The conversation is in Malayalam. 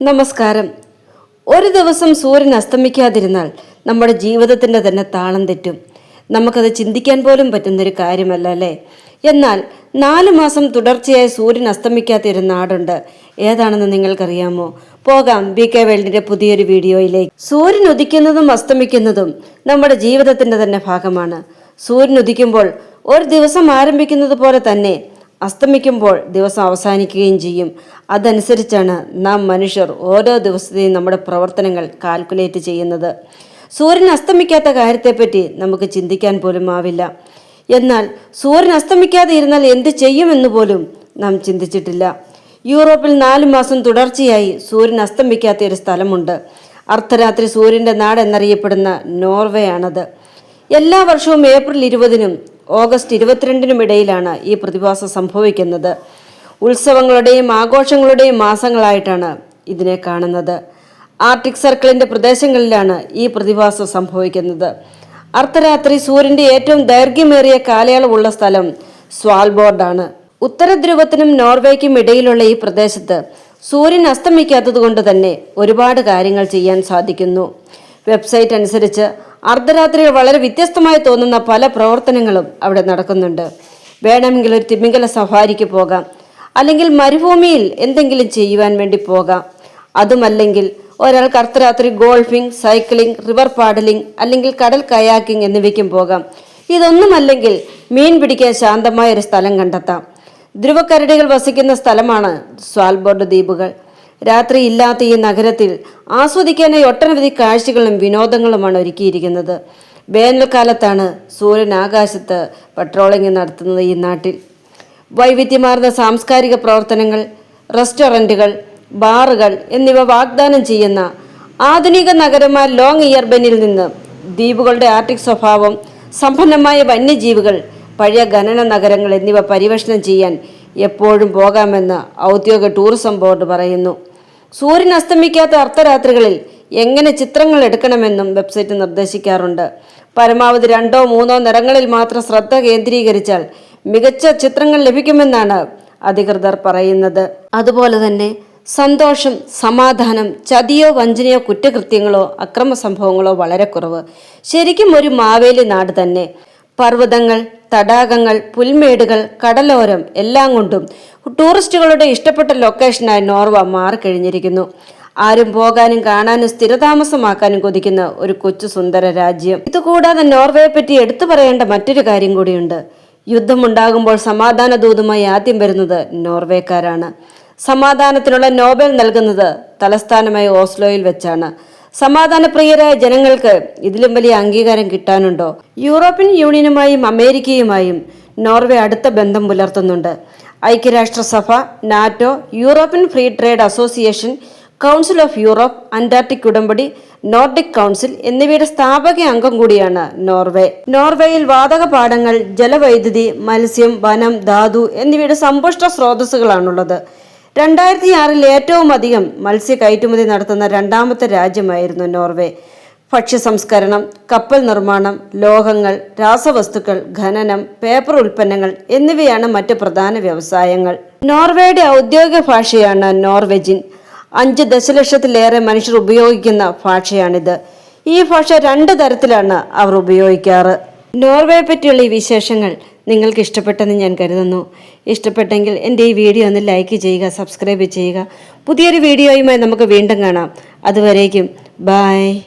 നമസ്കാരം. ഒരു ദിവസം സൂര്യൻ അസ്തമിക്കാതിരുന്നാൽ നമ്മുടെ ജീവിതത്തിന്റെ തന്നെ താളം തെറ്റും. നമുക്കത് ചിന്തിക്കാൻ പോലും പറ്റുന്നൊരു കാര്യമല്ല അല്ലേ? എന്നാൽ നാല് മാസം തുടർച്ചയായി സൂര്യൻ അസ്തമിക്കാത്തൊരു നാടുണ്ട്. ഏതാണെന്ന് നിങ്ങൾക്കറിയാമോ? പോകാം ബി കെ വേൾഡിന്റെ പുതിയൊരു വീഡിയോയിലേക്ക്. സൂര്യൻ ഉദിക്കുന്നതും അസ്തമിക്കുന്നതും നമ്മുടെ ജീവിതത്തിന്റെ തന്നെ ഭാഗമാണ്. സൂര്യൻ ഉദിക്കുമ്പോൾ ഒരു ദിവസം ആരംഭിക്കുന്നത് പോലെ തന്നെ അസ്തമിക്കുമ്പോൾ ദിവസം അവസാനിക്കുകയും ചെയ്യും. അതനുസരിച്ചാണ് നാം മനുഷ്യർ ഓരോ ദിവസത്തെയും നമ്മുടെ പ്രവർത്തനങ്ങൾ കാൽക്കുലേറ്റ് ചെയ്യുന്നത്. സൂര്യൻ അസ്തമിക്കാത്ത കാര്യത്തെപ്പറ്റി നമുക്ക് ചിന്തിക്കാൻ പോലും ആവില്ല. എന്നാൽ സൂര്യൻ അസ്തമിക്കാതെ ഇരുന്നാൽ എന്ത് ചെയ്യുമെന്ന് പോലും നാം ചിന്തിച്ചിട്ടില്ല. യൂറോപ്പിൽ നാലു മാസം തുടർച്ചയായി സൂര്യൻ അസ്തമിക്കാത്ത ഒരു സ്ഥലമുണ്ട്. അർദ്ധരാത്രി സൂര്യന്റെ നാട് എന്നറിയപ്പെടുന്ന നോർവേ ആണത് എല്ലാ വർഷവും ഏപ്രിൽ ഇരുപതിനും ഓഗസ്റ്റ് ഇരുപത്തിരണ്ടിനുമിടയിലാണ് ഈ പ്രതിഭാസം സംഭവിക്കുന്നത്. ഉത്സവങ്ങളുടെയും ആഘോഷങ്ങളുടെയും മാസങ്ങളായിട്ടാണ് ഇതിനെ കാണുന്നത്. ആർട്ടിക് സർക്കിളിന്റെ പ്രദേശങ്ങളിലാണ് ഈ പ്രതിഭാസം സംഭവിക്കുന്നത്. അർദ്ധരാത്രി സൂര്യന്റെ ഏറ്റവും ദൈർഘ്യമേറിയ കാലയളവുള്ള സ്ഥലം സ്വാൽബോർഡാണ്. ഉത്തര ധ്രുവത്തിനും നോർവേക്കും ഇടയിലുള്ള ഈ പ്രദേശത്ത് സൂര്യൻ അസ്തമിക്കാത്തത് കൊണ്ട് തന്നെ ഒരുപാട് കാര്യങ്ങൾ ചെയ്യാൻ സാധിക്കുന്നു. വെബ്സൈറ്റ് അനുസരിച്ച് അർദ്ധരാത്രിയിൽ വളരെ വ്യത്യസ്തമായി തോന്നുന്ന പല പ്രവർത്തനങ്ങളും അവിടെ നടക്കുന്നുണ്ട്. വേണമെങ്കിൽ ഒരു തിമിംഗല സഫാരിക്ക് പോകാം. അല്ലെങ്കിൽ മരുഭൂമിയിൽ എന്തെങ്കിലും ചെയ്യുവാൻ വേണ്ടി പോകാം. അതുമല്ലെങ്കിൽ ഒരാൾക്ക് അർദ്ധരാത്രി ഗോൾഫിംഗ് സൈക്ലിംഗ് റിവർ പാഡലിംഗ് അല്ലെങ്കിൽ കടൽ കയാക്കിംഗ് എന്നിവയ്ക്കും പോകാം. ഇതൊന്നുമല്ലെങ്കിൽ മീൻ പിടിക്കാൻ ശാന്തമായ ഒരു സ്ഥലം കണ്ടെത്താം. ധ്രുവക്കരടികൾ വസിക്കുന്ന സ്ഥലമാണ് സ്വാൽബോർഡ് ദ്വീപുകൾ. രാത്രി ഇല്ലാത്ത ഈ നഗരത്തിൽ ആസ്വദിക്കാനായി ഒട്ടനവധി കാഴ്ചകളും വിനോദങ്ങളുമാണ് ഒരുക്കിയിരിക്കുന്നത്. വേനൽക്കാലത്താണ് സൂര്യൻ ആകാശത്ത് പട്രോളിംഗ് നടത്തുന്നത് ഈ നാട്ടിൽ. വൈവിധ്യമാർന്ന സാംസ്കാരിക പ്രവർത്തനങ്ങൾ റെസ്റ്റോറന്റുകൾ ബാറുകൾ എന്നിവ വാഗ്ദാനം ചെയ്യുന്ന ആധുനിക നഗരമായ ലോങ് ഇയർബനിൽ നിന്ന് ദ്വീപുകളുടെ ആർട്ടിക് സ്വഭാവം സമ്പന്നമായ വന്യജീവികൾ പഴയ ഖനന നഗരങ്ങൾ എന്നിവ പരിവേഷണം ചെയ്യാൻ എപ്പോഴും പോകാമെന്ന് ഔദ്യോഗിക ടൂറിസം ബോർഡ് പറയുന്നു. സൂര്യൻ അസ്തമിക്കാത്ത അർദ്ധരാത്രികളിൽ എങ്ങനെ ചിത്രങ്ങൾ എടുക്കണമെന്നും വെബ്സൈറ്റ് നിർദ്ദേശിക്കാറുണ്ട്. പരമാവധി രണ്ടോ മൂന്നോ നിറങ്ങളിൽ മാത്രം ശ്രദ്ധ കേന്ദ്രീകരിച്ചാൽ മികച്ച ചിത്രങ്ങൾ ലഭിക്കുമെന്നാണ് അധികൃതർ പറയുന്നത്. അതുപോലെ തന്നെ സന്തോഷം സമാധാനം ചതിയോ വഞ്ചനയോ കുറ്റകൃത്യങ്ങളോ അക്രമ സംഭവങ്ങളോ വളരെ കുറവ്. ശരിക്കും ഒരു മാവേലി നാട് തന്നെ. പർവതങ്ങൾ തടാകങ്ങൾ പുൽമേടുകൾ കടലോരം എല്ലാം കൊണ്ടും ടൂറിസ്റ്റുകളുടെ ഇഷ്ടപ്പെട്ട ലൊക്കേഷനായി നോർവ മാറിക്കഴിഞ്ഞിരിക്കുന്നു. ആരും പോകാനും കാണാനും സ്ഥിരതാമസമാക്കാനും കൊതിക്കുന്ന ഒരു കൊച്ചു സുന്ദര രാജ്യം. ഇതുകൂടാതെ നോർവയെ പറ്റി എടുത്തു പറയേണ്ട മറ്റൊരു കാര്യം കൂടിയുണ്ട്. യുദ്ധമുണ്ടാകുമ്പോൾ സമാധാന ദൂതുമായി ആദ്യം വരുന്നത് നോർവേക്കാരാണ്. സമാധാനത്തിനുള്ള നോബൽ നൽകുന്നത് തലസ്ഥാനമായ ഓസ്ലോയിൽ വെച്ചാണ്. സമാധാനപ്രിയരായ ജനങ്ങൾക്ക് ഇതിലും വലിയ അംഗീകാരം കിട്ടാനുണ്ടോ? യൂറോപ്യൻ യൂണിയനുമായും അമേരിക്കയുമായും നോർവേ അടുത്ത ബന്ധം പുലർത്തുന്നുണ്ട്. ഐക്യരാഷ്ട്രസഭ NATO European free trade association council of Europe Antarctic ഉടമ്പടി നോർഡിക് കൗൺസിൽ എന്നിവയുടെ സ്ഥാപക അംഗം കൂടിയാണ് നോർവേ. നോർവേയിൽ വാതക പാടങ്ങൾ ജലവൈദ്യുതി മത്സ്യം വനം ധാതു എന്നിവയുടെ സമ്പുഷ്ട സ്രോതസ്സുകളാണുള്ളത്. രണ്ടായിരത്തി ആറിൽ ഏറ്റവും അധികം മത്സ്യ കയറ്റുമതി നടത്തുന്ന രണ്ടാമത്തെ രാജ്യമായിരുന്നു നോർവേ. ഭക്ഷ്യ സംസ്കരണം കപ്പൽ നിർമ്മാണം ലോഹങ്ങൾ രാസവസ്തുക്കൾ ഖനനം പേപ്പർ ഉൽപ്പന്നങ്ങൾ എന്നിവയാണ് മറ്റ് പ്രധാന വ്യവസായങ്ങൾ. നോർവേയുടെ ഔദ്യോഗിക ഭാഷയാണ് നോർവെജിൻ. അഞ്ച് ദശലക്ഷത്തിലേറെ മനുഷ്യർ ഉപയോഗിക്കുന്ന ഭാഷയാണിത്. ഈ ഭാഷ രണ്ട് തരത്തിലാണ് അവർ ഉപയോഗിക്കാറ്. നോർവേയെ പറ്റിയുള്ള ഈ വിശേഷങ്ങൾ നിങ്ങൾക്ക് ഇഷ്ടപ്പെട്ടെന്ന് ഞാൻ കരുതുന്നു. ഇഷ്ടപ്പെട്ടെങ്കിൽ എന്റെ ഈ വീഡിയോ ഒന്ന് ലൈക്ക് ചെയ്യുക സബ്സ്ക്രൈബ് ചെയ്യുക. പുതിയൊരു വീഡിയോയുമായി നമുക്ക് വീണ്ടും കാണാം. അതുവരേക്കും. ബായ്